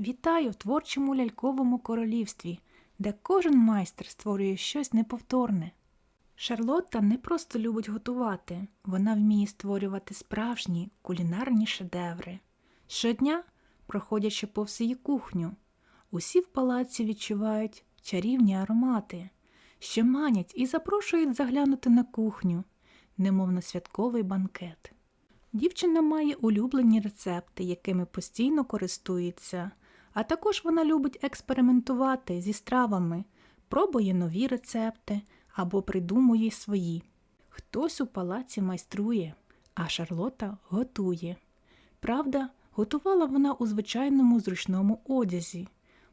Вітаю в творчому ляльковому королівстві, де кожен майстер створює щось неповторне. Шарлотта не просто любить готувати, вона вміє створювати справжні кулінарні шедеври. Щодня, проходячи повз її кухню, усі в палаці відчувають чарівні аромати, що манять і запрошують заглянути на кухню, немов на святковий банкет. Дівчина має улюблені рецепти, якими постійно користується, а також вона любить експериментувати зі стравами, пробує нові рецепти або придумує свої. Хтось у палаці майструє, а Шарлота готує. Правда, готувала вона у звичайному зручному одязі,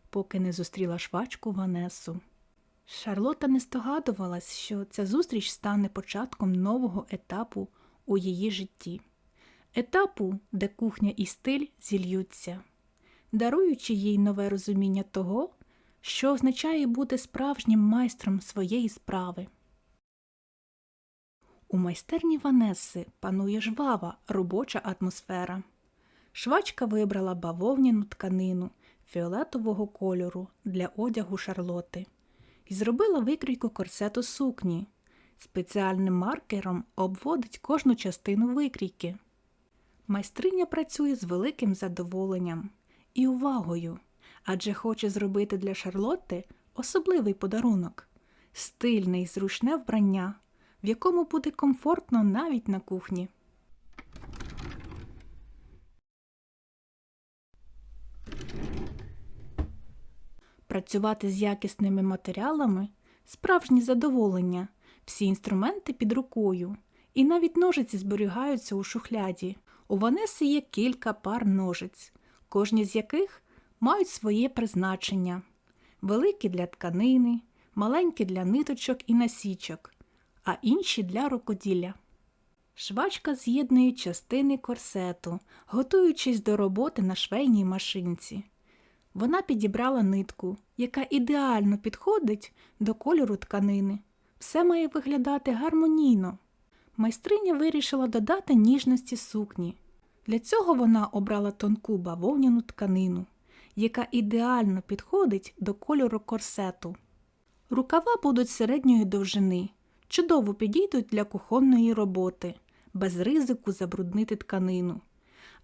поки не зустріла швачку Ванесу. Шарлота не здогадувалась, що ця зустріч стане початком нового етапу у її житті етапу, де кухня і стиль зільються, даруючи їй нове розуміння того, що означає бути справжнім майстром своєї справи. У майстерні Ванеси панує жвава робоча атмосфера. Швачка вибрала бавовняну тканину фіолетового кольору для одягу Шарлоти і зробила викрійку корсету сукні. Спеціальним маркером обводить кожну частину викрійки. Майстриня працює з великим задоволенням і увагою, адже хоче зробити для Шарлотти особливий подарунок стильне і зручне вбрання, в якому буде комфортно навіть на кухні. Працювати з якісними матеріалами справжнє задоволення, всі інструменти під рукою, і навіть ножиці зберігаються у шухляді. У Ванеси є кілька пар ножиць, кожні з яких мають своє призначення великі для тканини, маленькі для ниточок і насічок, а інші для рукоділля. Швачка з'єднує частини корсету, готуючись до роботи на швейній машинці. Вона підібрала нитку, яка ідеально підходить до кольору тканини. Все має виглядати гармонійно. Майстриня вирішила додати ніжності сукні. Для цього вона обрала тонку бавовняну тканину, яка ідеально підходить до кольору корсету. Рукава будуть середньої довжини, чудово підійдуть для кухонної роботи, без ризику забруднити тканину.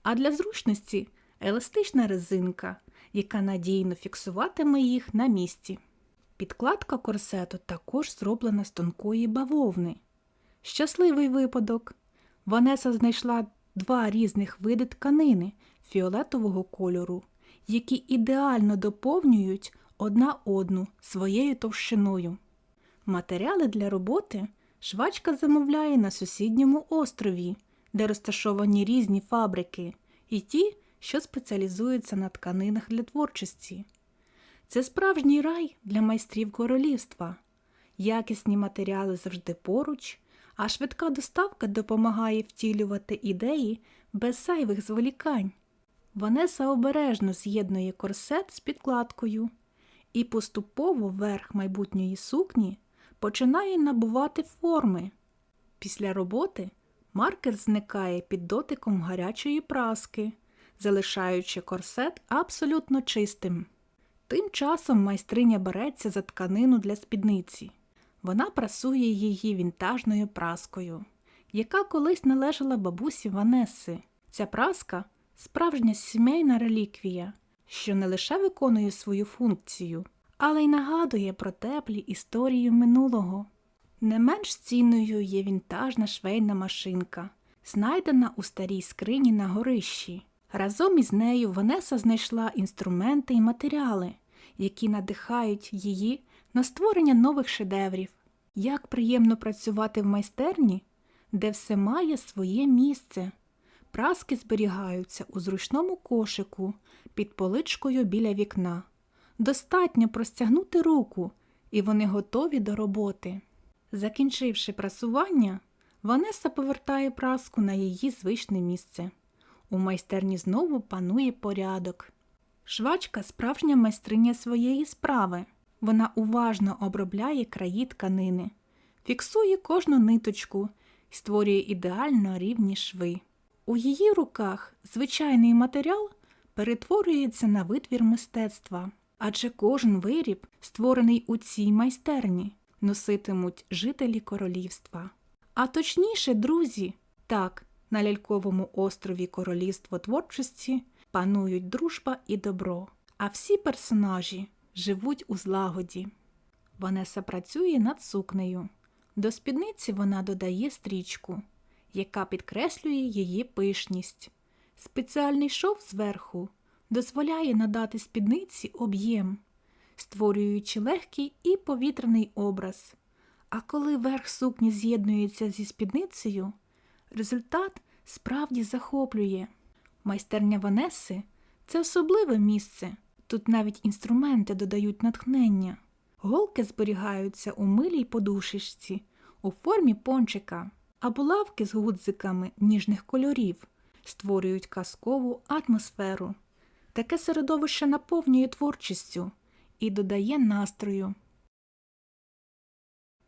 А для зручності еластична резинка, яка надійно фіксуватиме їх на місці. Підкладка корсету також зроблена з тонкої бавовни. Щасливий випадок. Ванеса знайшла два різних види тканини фіолетового кольору, які ідеально доповнюють одна одну своєю товщиною. Матеріали для роботи швачка замовляє на сусідньому острові, де розташовані різні фабрики, і ті, що спеціалізуються на тканинах для творчості. Це справжній рай для майстрів королівства. Якісні матеріали завжди поруч, а швидка доставка допомагає втілювати ідеї без зайвих зволікань. Ванеса обережно з'єднує корсет з підкладкою і поступово верх майбутньої сукні починає набувати форми. Після роботи маркер зникає під дотиком гарячої праски, залишаючи корсет абсолютно чистим. Тим часом майстриня береться за тканину для спідниці. Вона прасує її вінтажною праскою, яка колись належала бабусі Ванеси. Ця праска справжня сімейна реліквія, що не лише виконує свою функцію, але й нагадує про теплі історії минулого. Не менш цінною є вінтажна швейна машинка, знайдена у старій скрині на горищі. Разом із нею Ванеса знайшла інструменти і матеріали, які надихають її на створення нових шедеврів. Як приємно працювати в майстерні, де все має своє місце. Праски зберігаються у зручному кошику під поличкою біля вікна. Достатньо простягнути руку, і вони готові до роботи. Закінчивши прасування, Ванеса повертає праску на її звичне місце. У майстерні знову панує порядок. Швачка справжня майстриня своєї справи. Вона уважно обробляє краї тканини, фіксує кожну ниточку створює ідеально рівні шви. У її руках звичайний матеріал перетворюється на витвір мистецтва, адже кожен виріб, створений у цій майстерні, носитимуть жителі королівства. А точніше, друзі, так, на ляльковому острові Королівство творчості панують дружба і добро, а всі персонажі живуть у злагоді. Ванеса працює над сукнею. До спідниці вона додає стрічку, яка підкреслює її пишність. Спеціальний шов зверху дозволяє надати спідниці об'єм, створюючи легкий і повітряний образ. А коли верх сукні з'єднується зі спідницею, результат справді захоплює. Майстерня Ванеси це особливе місце. Тут навіть інструменти додають натхнення. Голки зберігаються у милій подушечці у формі пончика, а булавки з гудзиками ніжних кольорів створюють казкову атмосферу. Таке середовище наповнює творчістю і додає настрою.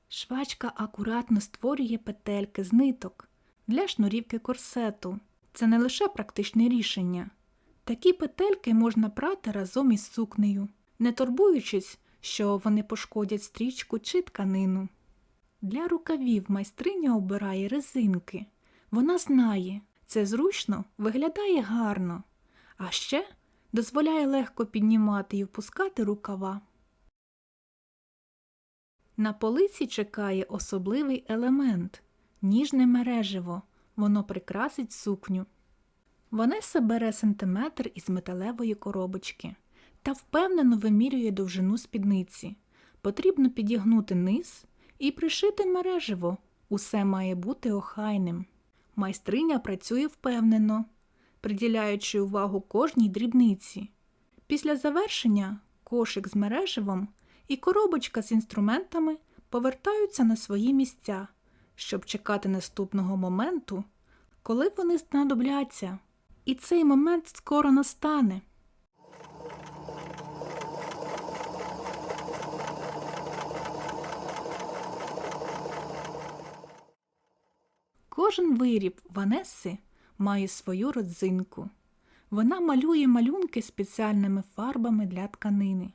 Швачка акуратно створює петельки з ниток для шнурівки корсету. Це не лише практичне рішення. Такі петельки можна прати разом із сукнею, не турбуючись, що вони пошкодять стрічку чи тканину. Для рукавів майстриня обирає резинки. Вона знає, це зручно виглядає гарно, а ще дозволяє легко піднімати і впускати рукава. На полиці чекає особливий елемент ніжне мереживо. Воно прикрасить сукню. Ванеса бере сантиметр із металевої коробочки та впевнено вимірює довжину спідниці. Потрібно підігнути низ і пришити мереживо. Усе має бути охайним. Майстриня працює впевнено, приділяючи увагу кожній дрібниці. Після завершення кошик з мереживом і коробочка з інструментами повертаються на свої місця, щоб чекати наступного моменту, коли вони знадобляться. І цей момент скоро настане. Кожен виріб Ванеси має свою родзинку. Вона малює малюнки спеціальними фарбами для тканини.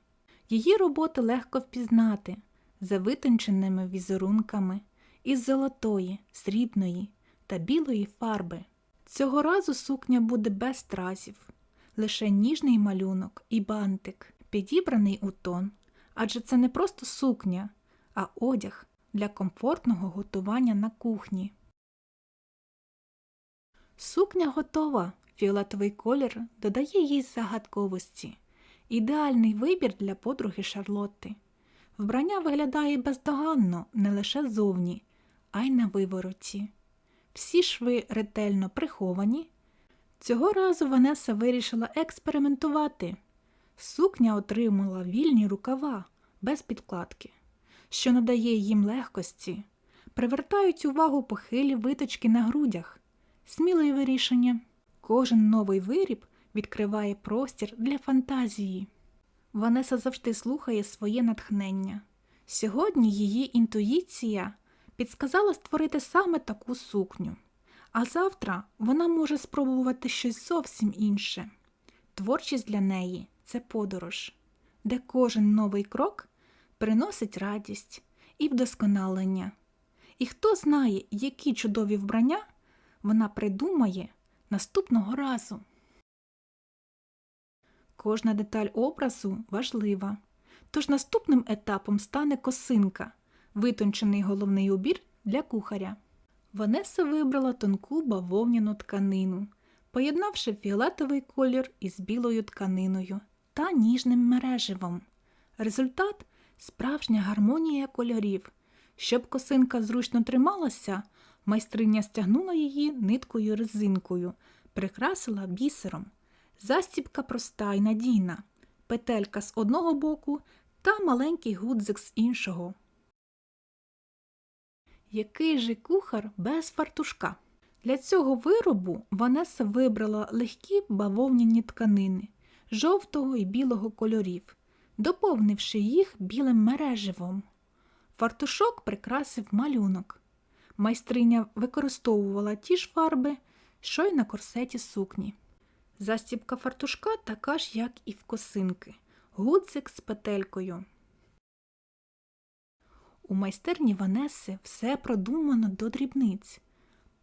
Її роботи легко впізнати за витонченими візерунками із золотої, срібної та білої фарби. Цього разу сукня буде без стразів, лише ніжний малюнок і бантик, підібраний у тон, адже це не просто сукня, а одяг для комфортного готування на кухні. Сукня готова, фіолетовий колір додає їй загадковості. Ідеальний вибір для подруги Шарлотти. Вбрання виглядає бездоганно не лише зовні, а й на вивороті. Всі шви ретельно приховані. Цього разу Ванеса вирішила експериментувати. Сукня отримала вільні рукава без підкладки, що надає їм легкості, привертають увагу похилі виточки на грудях, сміливе рішення. Кожен новий виріб відкриває простір для фантазії. Ванеса завжди слухає своє натхнення. Сьогодні її інтуїція підсказала створити саме таку сукню, а завтра вона може спробувати щось зовсім інше. Творчість для неї це подорож, де кожен новий крок приносить радість і вдосконалення. І хто знає, які чудові вбрання вона придумає наступного разу. Кожна деталь образу важлива, тож наступним етапом стане косинка, витончений головний убір для кухаря. Ванеса вибрала тонку бавовняну тканину, поєднавши фіолетовий колір із білою тканиною та ніжним мереживом. Результат справжня гармонія кольорів. Щоб косинка зручно трималася, майстриня стягнула її ниткою резинкою, прикрасила бісером. Застібка проста й надійна, петелька з одного боку та маленький гудзик з іншого. Який же кухар без фартушка? Для цього виробу Ванеса вибрала легкі бавовняні тканини жовтого і білого кольорів, доповнивши їх білим мереживом. Фартушок прикрасив малюнок. Майстриня використовувала ті ж фарби, що й на корсеті сукні. Застібка фартушка така ж, як і в косинки. Гудзик з петелькою. У майстерні Ванеси все продумано до дрібниць.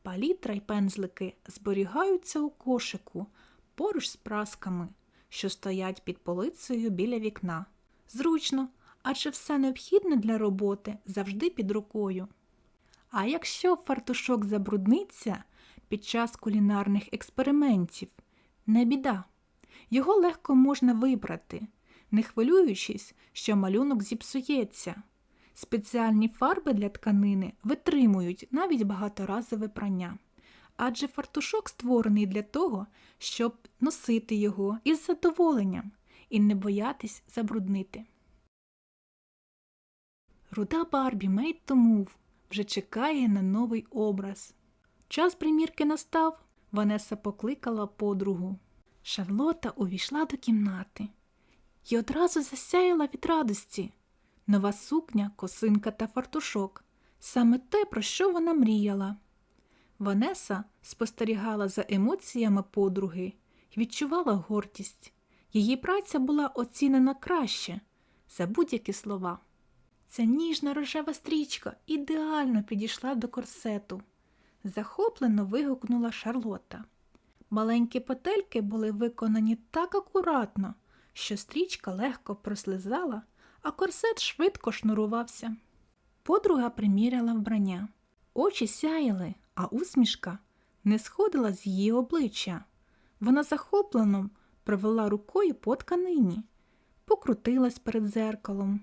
Палітра й пензлики зберігаються у кошику поруч з прасками, що стоять під полицею біля вікна. Зручно, адже все необхідне для роботи завжди під рукою. А якщо фартушок забрудниться під час кулінарних експериментів, не біда. Його легко можна вибрати, не хвилюючись, що малюнок зіпсується. Спеціальні фарби для тканини витримують навіть багаторазове прання, адже фартушок створений для того, щоб носити його із задоволенням і не боятись забруднити. Руда Барбі Made to Move вже чекає на новий образ. Час примірки настав, Ванеса покликала подругу. Шарлота увійшла до кімнати і одразу засяяла від радості. Нова сукня, косинка та фартушок саме те, про що вона мріяла. Ванеса спостерігала за емоціями подруги і відчувала гордість. Її праця була оцінена краще за будь-які слова. Ця ніжна рожева стрічка ідеально підійшла до корсету. Захоплено вигукнула Шарлота. Маленькі петельки були виконані так акуратно, що стрічка легко прослизала, а корсет швидко шнурувався. Подруга приміряла вбрання. Очі сяяли, а усмішка не сходила з її обличчя. Вона захоплено провела рукою по тканині, покрутилась перед зеркалом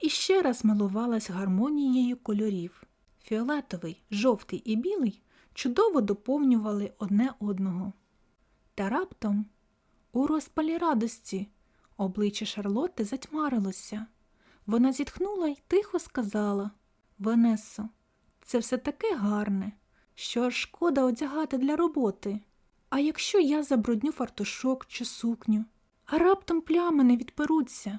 і ще раз милувалась гармонією кольорів. Фіолетовий, жовтий і білий чудово доповнювали одне одного. Та раптом, у розпалі радості, обличчя Шарлотти затьмарилося. Вона зітхнула й тихо сказала Ванесо, це все таке гарне, що аж шкода одягати для роботи. А якщо я забрудню фартушок чи сукню, а раптом плями не відперуться.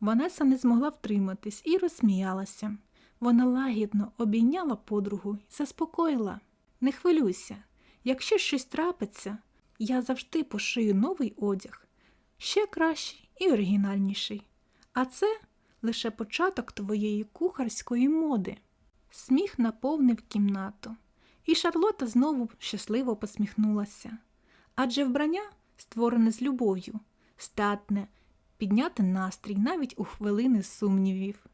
Ванеса не змогла втриматись і розсміялася. Вона лагідно обійняла подругу і заспокоїла. Не хвилюйся, якщо щось трапиться, я завжди пошию новий одяг, ще кращий і оригінальніший. А це лише початок твоєї кухарської моди. Сміх наповнив кімнату, і Шарлота знову щасливо посміхнулася. Адже вбрання, створене з любов'ю, статне, підняти настрій навіть у хвилини сумнівів.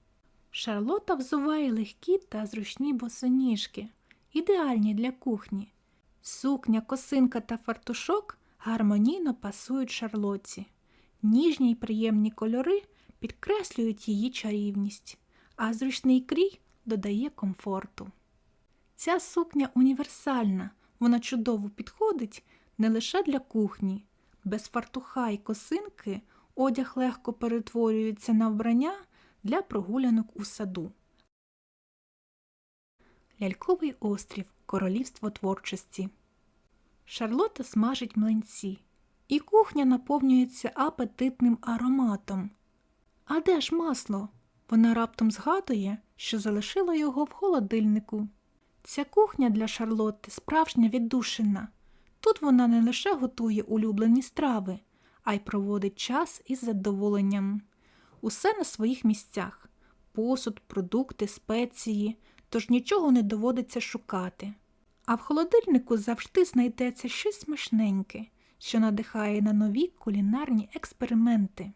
Шарлота взуває легкі та зручні босоніжки, ідеальні для кухні. Сукня, косинка та фартушок гармонійно пасують Шарлотці. Ніжні й приємні кольори підкреслюють її чарівність, а зручний крій додає комфорту. Ця сукня універсальна, вона чудово підходить не лише для кухні. Без фартуха й косинки одяг легко перетворюється на вбрання для прогулянок у саду. Ляльковий острів Королівство творчості. Шарлота смажить млинці, і кухня наповнюється апетитним ароматом. А де ж масло? Вона раптом згадує, що залишила його в холодильнику. Ця кухня для Шарлотти справжня віддушина. Тут вона не лише готує улюблені страви, а й проводить час із задоволенням. Усе на своїх місцях посуд, продукти, спеції, тож нічого не доводиться шукати. А в холодильнику завжди знайдеться щось смачненьке, що надихає на нові кулінарні експерименти.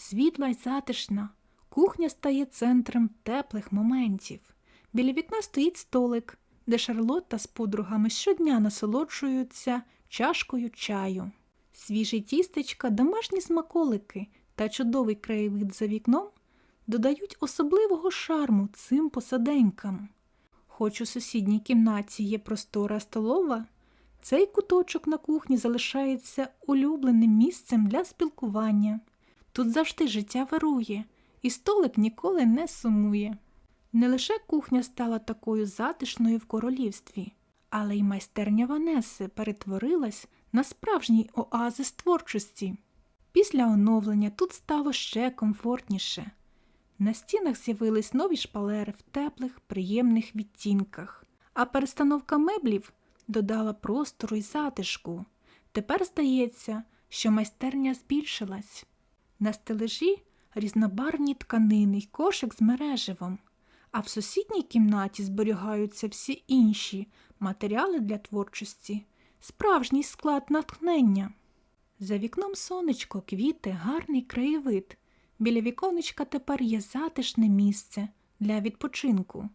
Світла й затишна, кухня стає центром теплих моментів. Біля вікна стоїть столик, де Шарлотта з подругами щодня насолоджуються чашкою чаю. Свіжі тістечка, домашні смаколики та чудовий краєвид за вікном додають особливого шарму цим посаденькам. Хоч у сусідній кімнаті є простора столова, цей куточок на кухні залишається улюбленим місцем для спілкування. Тут завжди життя вирує, і столик ніколи не сумує. Не лише кухня стала такою затишною в королівстві, але й майстерня Ванеси перетворилась на справжній оазис творчості. Після оновлення тут стало ще комфортніше. На стінах з'явились нові шпалери в теплих, приємних відтінках, а перестановка меблів додала простору й затишку. Тепер здається, що майстерня збільшилась. На стележі різнобарвні тканини й кошик з мереживом, а в сусідній кімнаті зберігаються всі інші матеріали для творчості, справжній склад натхнення. За вікном сонечко, квіти, гарний краєвид. Біля віконечка тепер є затишне місце для відпочинку.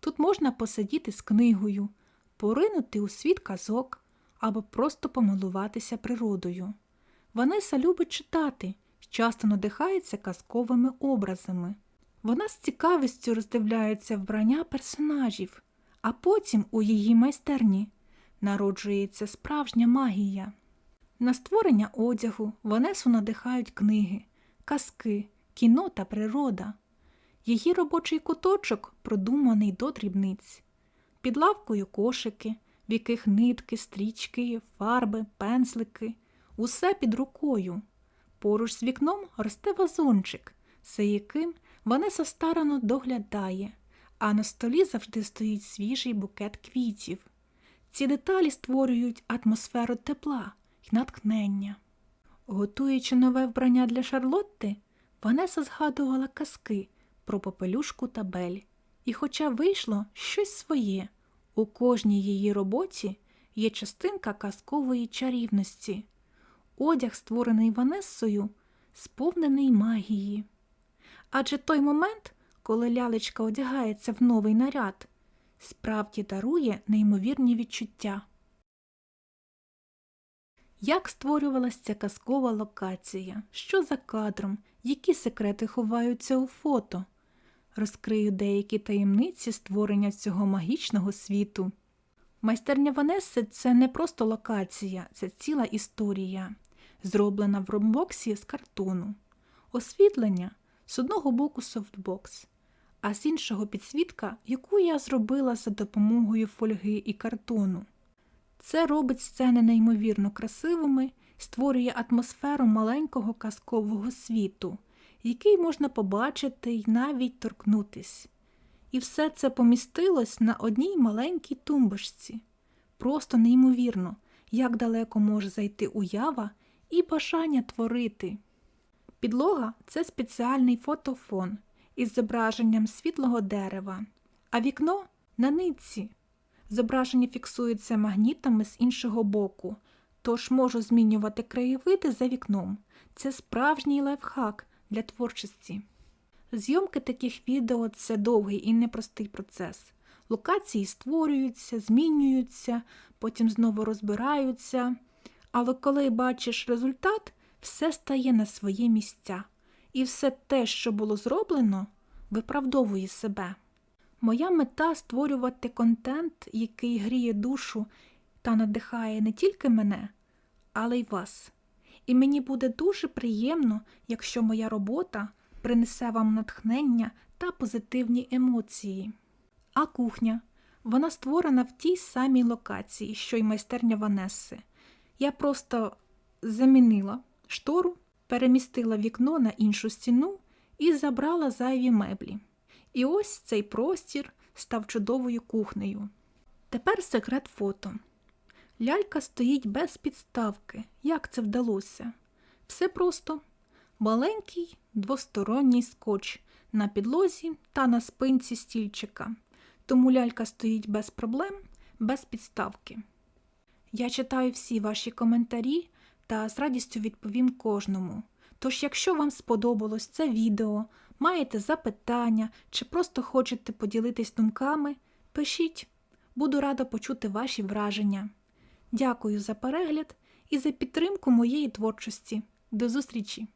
Тут можна посидіти з книгою, поринути у світ казок або просто помилуватися природою. Ванеса любить читати, часто надихається казковими образами. Вона з цікавістю роздивляється вбрання персонажів, а потім у її майстерні народжується справжня магія. На створення одягу Ванесу надихають книги, казки, кіно та природа. Її робочий куточок продуманий до дрібниць. Під лавкою кошики, в яких нитки, стрічки, фарби, пензлики, усе під рукою. Поруч з вікном росте вазончик, за яким Ванеса старано доглядає, а на столі завжди стоїть свіжий букет квітів. Ці деталі створюють атмосферу тепла й натхнення. Готуючи нове вбрання для Шарлотти, Ванеса згадувала казки про попелюшку та бель. І хоча вийшло щось своє, у кожній її роботі є частинка казкової чарівності. Одяг, створений Ванессою, сповнений магії. Адже той момент, коли лялечка одягається в новий наряд, справді дарує неймовірні відчуття. Як створювалася ця казкова локація? Що за кадром? Які секрети ховаються у фото? Розкрию деякі таємниці створення цього магічного світу. Майстерня Ванеси це не просто локація, це ціла історія, зроблена в ромбоксі з картону. Освітлення з одного боку софтбокс, а з іншого підсвітка, яку я зробила за допомогою фольги і картону. Це робить сцени неймовірно красивими, створює атмосферу маленького казкового світу, який можна побачити й навіть торкнутись. І все це помістилось на одній маленькій тумбочці. Просто неймовірно, як далеко може зайти уява і бажання творити. Підлога це спеціальний фотофон із зображенням світлого дерева, а вікно на нитці. Зображення фіксується магнітами з іншого боку, тож можу змінювати краєвиди за вікном. Це справжній лайфхак для творчості. Зйомки таких відео це довгий і непростий процес. Локації створюються, змінюються, потім знову розбираються. Але коли бачиш результат, все стає на свої місця, і все те, що було зроблено, виправдовує себе. Моя мета створювати контент, який гріє душу та надихає не тільки мене, але й вас. І мені буде дуже приємно, якщо моя робота принесе вам натхнення та позитивні емоції. А кухня вона створена в тій самій локації, що й майстерня Ванесси. Я просто замінила штору, перемістила вікно на іншу стіну і забрала зайві меблі. І ось цей простір став чудовою кухнею. Тепер секрет фото. Лялька стоїть без підставки. Як це вдалося? Все просто маленький двосторонній скотч на підлозі та на спинці стільчика. Тому лялька стоїть без проблем, без підставки. Я читаю всі ваші коментарі та з радістю відповім кожному. Тож, якщо вам сподобалось це відео, маєте запитання чи просто хочете поділитись думками, пишіть, буду рада почути ваші враження. Дякую за перегляд і за підтримку моєї творчості. До зустрічі!